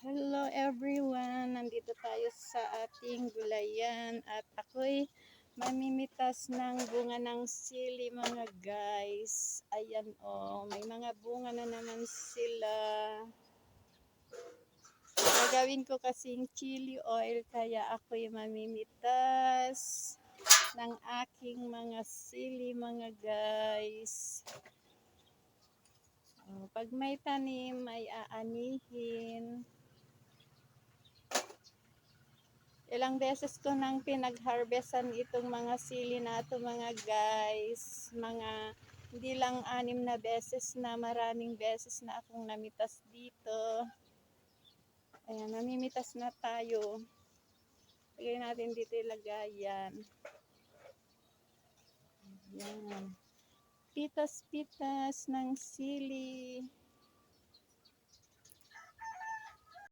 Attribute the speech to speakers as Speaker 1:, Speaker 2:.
Speaker 1: Hello everyone! Nandito tayo sa ating gulayan at ako'y mamimitas ng bunga ng sili mga guys. Ayan o, may mga bunga na naman sila. Gagawin ko kasing chili oil kaya ako'y mamimitas ng aking mga sili mga guys. Oh, pag may tanim ay aanihin. Ilang beses ko nang pinag-harvestan itong mga sili na ito mga guys. Mga hindi lang anim na beses na maraming beses na akong namitas dito. Ayan, namimitas na tayo. Lagay natin dito ilagay yan. Ayan. Pitas-pitas ng sili.